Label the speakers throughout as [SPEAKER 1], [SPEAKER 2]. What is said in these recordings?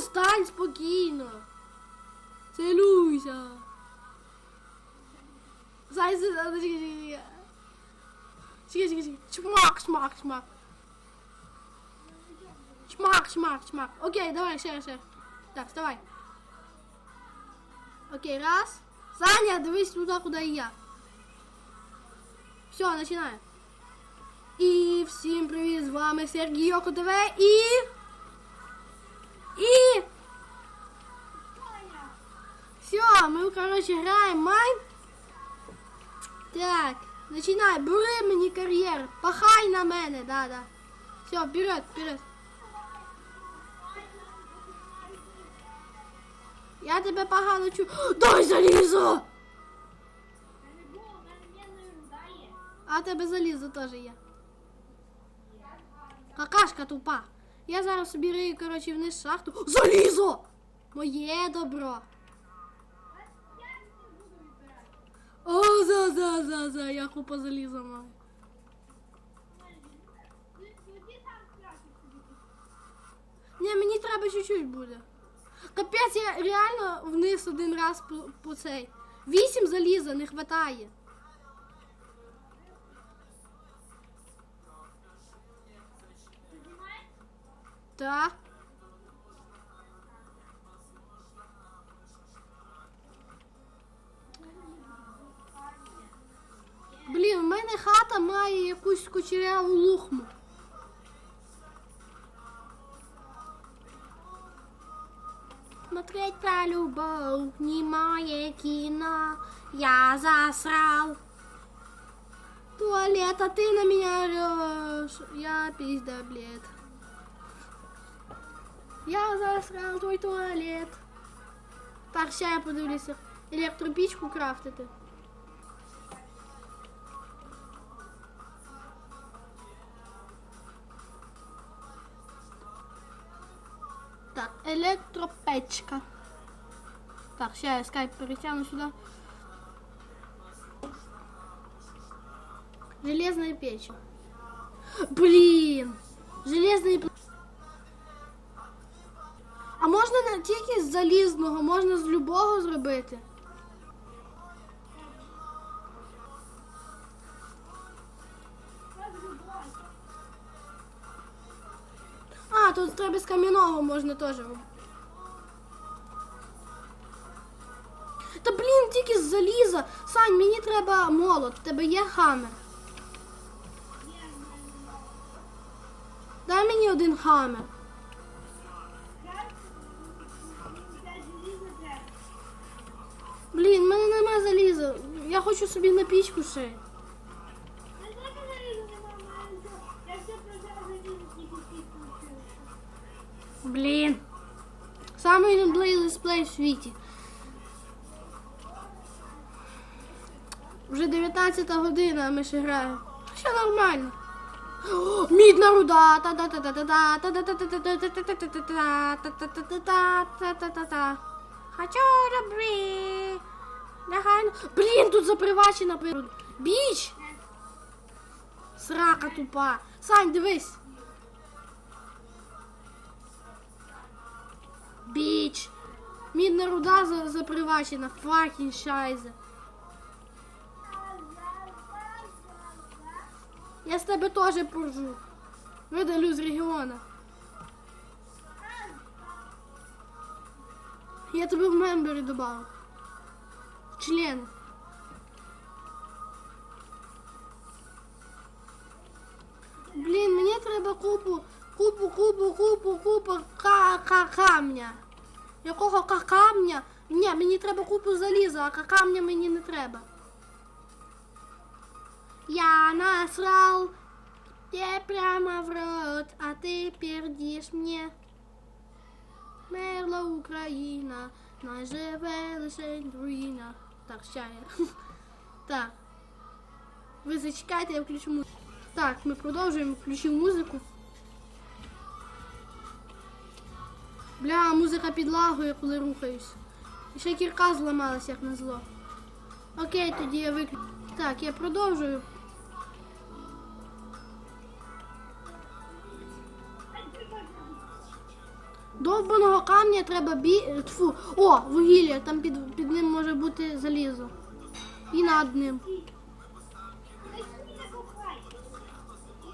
[SPEAKER 1] стань спокійно. Зай, зай, чекай, чекай. Чмак, чмак, чмак. Чмак, чмак, чмак. Окей, давай, ще ще. Так, вставай. Окей, раз. Саня, дивись туди, куди я. Все, починаємо. І всім привіт, з вами Сергій ТВ. І... Ми, короче, граємо Майн. Так, починай, бери мені кар'єр. Пахай на мене, да, да. Все, вперед, вперед. Я тебе погано чую. Дай залізо! А тебе залізо теж є. Какашка тупа. Я зараз собі рию, вниз шахту. Залізо! Моє добро. О, за, за, за, за, я купа заліза маю. Ні, мені треба чуть-чуть буде. Капець, я реально вниз один раз по, по цей. Вісім заліза не хватає. Так. Мене хата має якусь кучеряву лухму. Смотреть про любовь, немое кино, я засрал. Туалет, а ты на меня орешь, я пиздоблет. Я засрал твой туалет. Так, ще я подивлюся. Електропічку крафтити. Так, електропечка. Так, ще я скайп перетягну сюди. Железная печь. Блін! Железний пл- А можна не тільки з залізного, можна з любого зробити. З кам'яного можна робити. Та блін, тільки з заліза. Сань, мені треба молот. В тебе є хамер. Дай мені один хамер. Блін, в мене нема заліза. Я хочу собі на пічку ще. Блін. Самий нудний летсплей в світі. Вже 19 година, а ми ще граємо. Все нормально. Мідна руда. Хочу добрі. Нагайно. Блін, тут запривачена природа. Біч! Срака тупа. Сань, дивись. Мідна руда за- запривачена. Факін шайзе. Я з тебе теж поржу. Видалю з регіону. Я тебе в мембері добавив. В члени. Блін, мені треба купу, купу, купу, купу, купу ка ка камня. Якого ка камня? Ні, мені треба купу заліза, а ка камня мені не треба. Я насрал тебе прямо в рот, а ты пердишь мне. Мерла Україна, найживе лише руїна. Так, ща я. Так. Ви зачекайте, я включу музику. Так, ми продовжуємо, включив музику. Бля, музика підлагує, коли рухаюсь. І ще кірка зламалась, як назло. Окей, тоді я виключу. Так, я продовжую. Довбаного камня треба бі. Тфу. О, вугілля, там під, під ним може бути залізо. І над ним.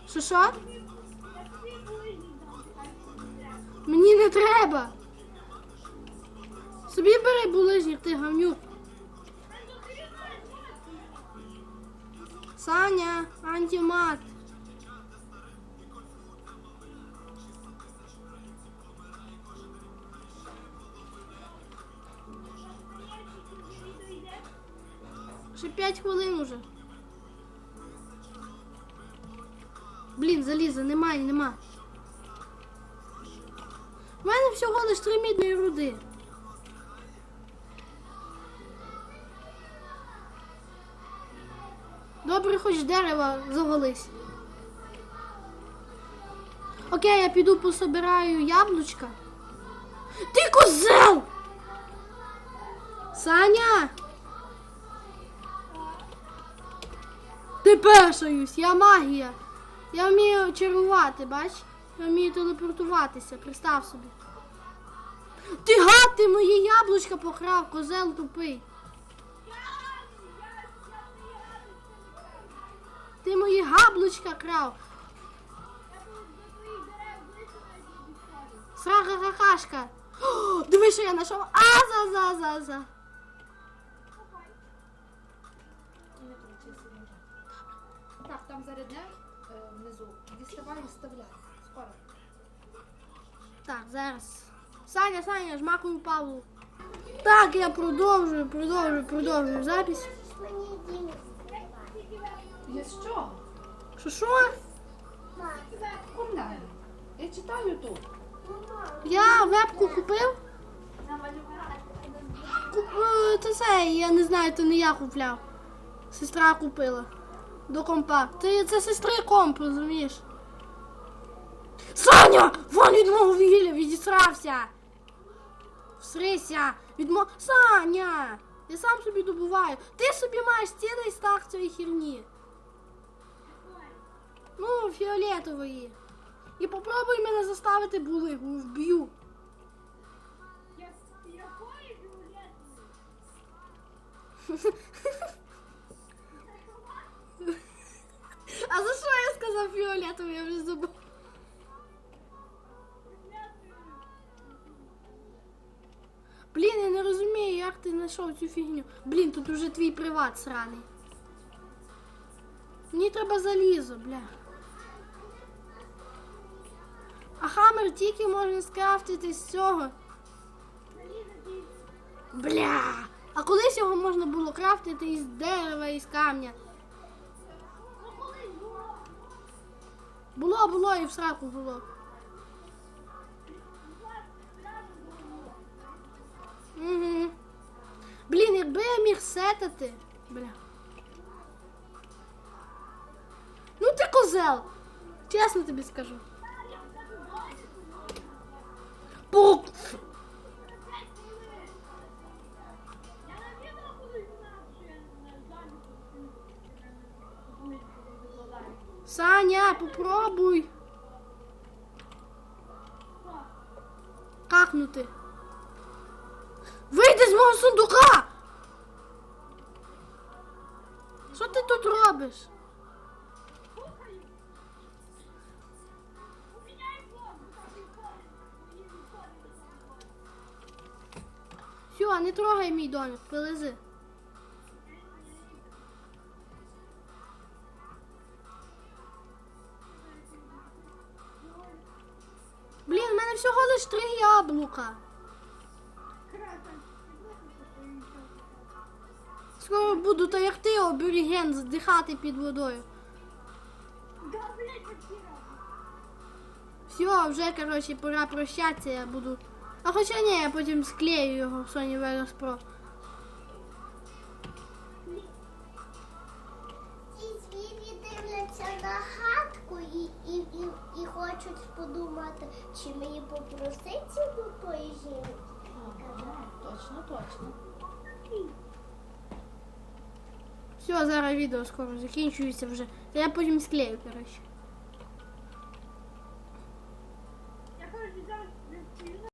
[SPEAKER 1] Що Мені не треба. Собі бери булижник, ти гавнюк. Саня, антимат. Ще 5 хвилин уже. Блін, заліза, немає, нема. У мене всього лиш три мідної руди. Добре, хоч дерева завались. Окей, я піду пособираю яблучка. Ти козел! Саня! Ти першаюсь, я магія. Я вмію чарувати, бач? Я вмію телепортуватися, пристав собі. Ти моє яблучко покрав, козел тупий. Ти мої габлучка крав. Срака какашка. Диви, що я знайшов. А за за за за.
[SPEAKER 2] Так, там зарядне е, внизу. Діставай і вставляй. Скоро.
[SPEAKER 1] Так, зараз. Саня, Саня, жмакую Павлу. Так, я продовжую, продовжую, продовжую запись.
[SPEAKER 2] Є що?
[SPEAKER 1] Що що?
[SPEAKER 2] Я читаю тут.
[SPEAKER 1] Я вебку купив. Куп... е, Це це, я не знаю, то не я купляв. Сестра купила. До компа. Ти це сестри комп, розумієш? Саня! Вон від мого вугілля відісрався! Всрися! Від мо... Саня! Я сам собі добуваю. Ти собі маєш цілий стак цієї херні. Ну, фіолетової. І попробуй мене заставити булигу, вб'ю. А за що я сказав фіолетовий? Я вже забув. Знайшов цю фігню. Блін, тут уже твій приват сраний. Мені треба залізо, бля. А хаммер тільки можна скрафтити з цього. Бля! А колись його можна було крафтити із дерева, із камня. Було, було і в сраку було. Угу. Я міг сетати. Бля. Ну ти козел! Чесно тобі скажу. Пук! Саня, попробуй. Какнути. Вийди з мого сундука! Що ти тут робиш? Все, не трогай мій домик, вилези. Блін, в мене всього лиш три яблука. Скоро буду та як ти оберіген здихати під водою. Все, вже, коротше, пора прощатися, я буду. А хоча ні, я потім склею його в Sony Vegas Pro.
[SPEAKER 3] Ці дивляться на хатку і, і, і, і хочуть подумати, чи мені попроситься до тої жінки.
[SPEAKER 2] Точно, точно.
[SPEAKER 1] Все, зараз відео скоро закінчується вже. Я потім склею, коротше.